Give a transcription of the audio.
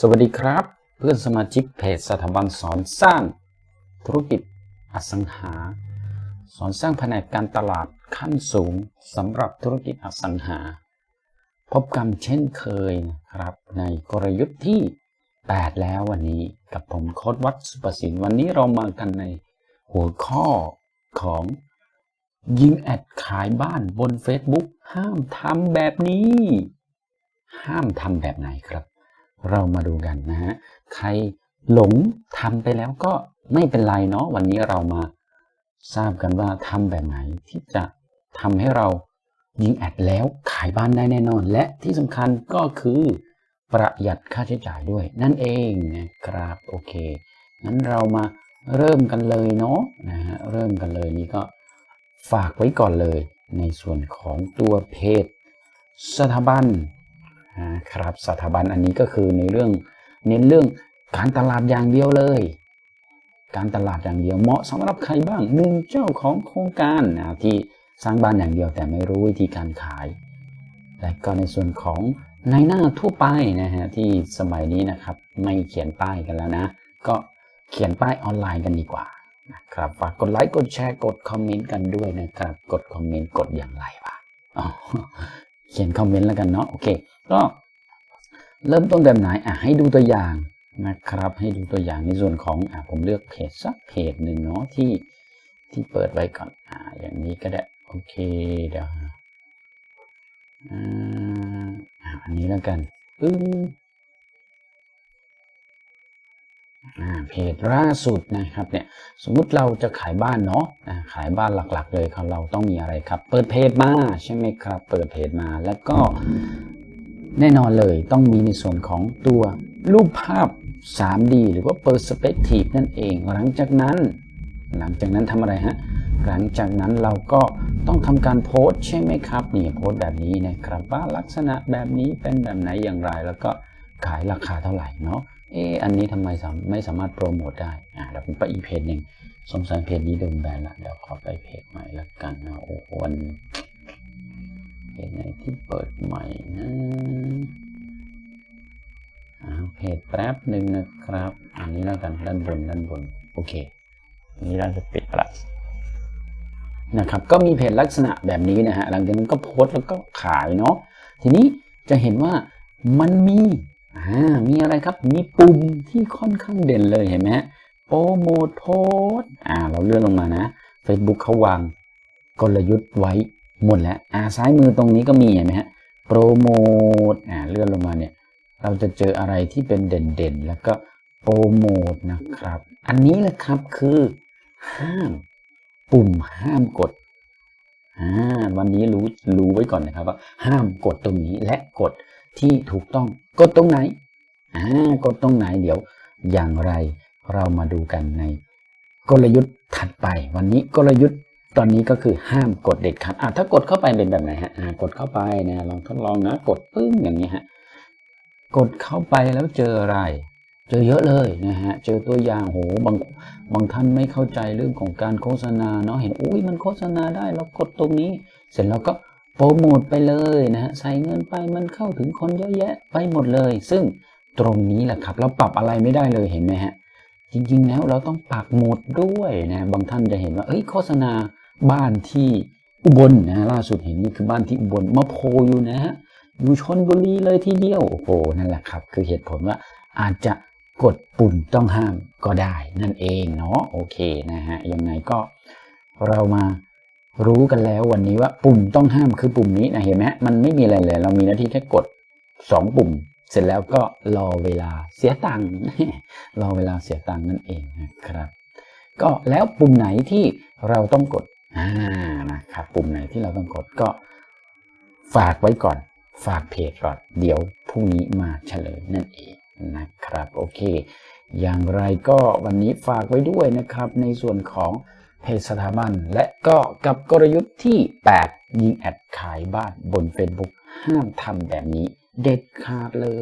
สวัสดีครับ เพื่อนสมาชิกเพจสถาบันสอนสร้าง ธุรกิจอสังหา สอนสร้างแผนกการตลาดขั้นสูงสำหรับธุรกิจอสังหา พบกันเช่นเคยนะครับ ในกลยุทธ์ที่ 8 แล้ววันนี้กับผมโค้ดวัดสุประสินวันนี้เรามากันในหัวข้อของยิงแอดขายบ้านบน Facebook ห้ามทำแบบนี้ ห้ามทำแบบไหนครับ เรามาดูกันนะฮะ ใครหลงทำไปแล้วก็ไม่เป็นไรเนาะ วันนี้เรามาทราบกันว่าทำแบบไหนที่จะทำให้เรายิงแอดแล้วขายบ้านได้แน่นอน และที่สำคัญก็คือประหยัดค่าใช้จ่ายด้วย นั่นเองนะครับโอเคงั้นเรามาเริ่มกันเลยเนาะนะฮะเริ่มกันเลยนี่ก็ฝากไว้ก่อนเลย ในส่วนของตัวเพจสถาบัน ครับสถาบันอันนี้ก็คือในเรื่องเน้นเรื่องการตลาดอย่างเดียวเลย การตลาดอย่างเดียวเหมาะสำหรับใครบ้างหนึ่งเจ้าของโครงการนะที่สร้างบ้านอย่างเดียวแต่ไม่รู้วิธีการขาย และก็ในส่วนของในหน้าทั่วไปนะฮะที่สมัยนี้นะครับไม่เขียนป้ายกันแล้วนะ ก็เขียนป้ายออนไลน์กันดีกว่านะครับฝากกดไลค์กดแชร์กดคอมเมนต์กันด้วยนะครับ กดคอมเมนต์กดอย่างไรวะเขียนคอมเมนต์แล้วกันเนาะโอเค ก็เริ่มต้นแบบไหนอะให้ดูตัวอย่างนะครับ ให้ดูตัวอย่างในส่วนของอะผมเลือกเพจสักเพจหนึ่งเนาะที่ที่เปิดไว้ก่อนอ่าอย่างนี้ก็ได้โอเคเดี๋ยวอ่าอะอันนี้แล้วกันปึ้งอ่าเพจล่าสุดนะครับเนี่ยสมมุติเราจะขายบ้านเนาะขายบ้านหลักๆ เลยเราต้องมีอะไรครับ เปิดเพจมาใช่ไหมครับ เปิดเพจมาแล้วก็ แน่นอนเลยต้องมีในส่วนของตัวรูปภาพ 3D หรือว่า Perspective นั่นเอง หลังจากนั้น หลังจากนั้นทำอะไรฮะ หลังจากนั้นเราก็ต้องทำการโพสใช่ไหมครับนี่โพสแบบนี้นะครับ ว่าลักษณะแบบนี้เป็นแบบไหนอย่างไร แล้วก็ขายราคาเท่าไหร่เนาะเอออันนี้ทำไมไม่สามารถโปรโมทได้อ่าเดี๋ยวผมไปอีเพจหนึ่งสงสัยเพจนี้โดนแบนละเดี๋ยวขอไปเพจใหม่ละกันนะโอ้โหวันนี้เพจไหนที่เปิดใหม่นะ เพจแป๊บหนึ่งนะครับ อันนี้แล้วกันด้านบนด้านบน โอเคอันนี้เราจะปิดละนะครับ ก็มีเพจลักษณะแบบนี้นะฮะ หลังจากนั้นก็โพสต์แล้วก็ขายเนาะ ทีนี้จะเห็นว่ามันมีอ่ามีอะไรครับ มีปุ่มที่ค่อนข้างเด่นเลยเห็นไหมฮะโปรโมทโพสอ่า เราเลื่อนลงมานะ Facebook เขาวางกลยุทธ์ไว้หมดแล้ว อ่า ซ้ายมือตรงนี้ก็มีเห็นไหมฮะ โปรโมท อ่า เลื่อนลงมาเนี่ย เราจะเจออะไรที่เป็นเด่นๆ แล้วก็โปรโมทนะครับ อันนี้แหละครับคือห้ามปุ่มห้ามกดอ่าวันนี้รู้รู้ไว้ก่อนนะครับว่าห้ามกดตรงนี้และกดที่ถูกต้องกดตรงไหนอ่ากดตรงไหนเดี๋ยวอย่างไรเรามาดูกันใน กลยุทธ์ถัดไป วันนี้กลยุทธ์ตอนนี้ก็คือห้ามกดเด็ดขาดอะถ้ากดเข้าไปเป็นแบบไหนฮะกดเข้าไปนะลองทดลองนะ กดปึ้งอย่างนี้ฮะ กดเข้าไปแล้วเจออะไร เจอเยอะเลยนะฮะ เจอตัวอย่างโหบางบางท่านไม่เข้าใจเรื่องของการโฆษณาเนาะเห็นอุ้ยมันโฆษณาได้เรากดตรงนี้ เสร็จแล้วก็โปรโมทไปเลยนะฮะใส่เงินไปมันเข้าถึงคนเยอะแยะไปหมดเลย ซึ่งตรงนี้แหละครับ เราปรับอะไรไม่ได้เลยเห็นไหมฮะ จริงๆแล้วเราต้องปักหมุดด้วยนะบางท่านจะเห็นว่าเอ้ยโฆษณาบ้านที่อุบลนะล่าสุดเห็นนี่คือบ้านที่อุบลมาโพอยู่นะฮะ อยู่ชนบุรีเลยทีเดียวโอ้โหนั่นแหละครับ คือเหตุผลว่าอาจจะกดปุ่มต้องห้ามก็ได้นั่นเองเนาะโอเคนะฮะยังไงก็เรามารู้กันแล้ววันนี้ว่าปุ่มต้องห้ามคือปุ่มนี้นะเห็นไหมมันไม่มีอะไรเลย เรามีหน้าที่แค่กด 2 ปุ่ม เสร็จแล้วก็รอเวลาเสียตังค์รอเวลาเสียตังค์นั่นเองนะครับ ก็แล้วปุ่มไหนที่เราต้องกดอ่านะครับปุ่มไหนที่เราต้องกดก็ฝากไว้ก่อน ฝากเพจก่อน เดี๋ยวพรุ่งนี้มาเฉลยนั่นเองนะครับ โอเค อย่างไรก็วันนี้ฝากไว้ด้วยนะครับ ในส่วนของเพจสถาบัน และก็กับกลยุทธ์ที่ 8 ยิงแอดขายบ้านบน Facebook ห้ามทำแบบนี้เด็ดขาดเลย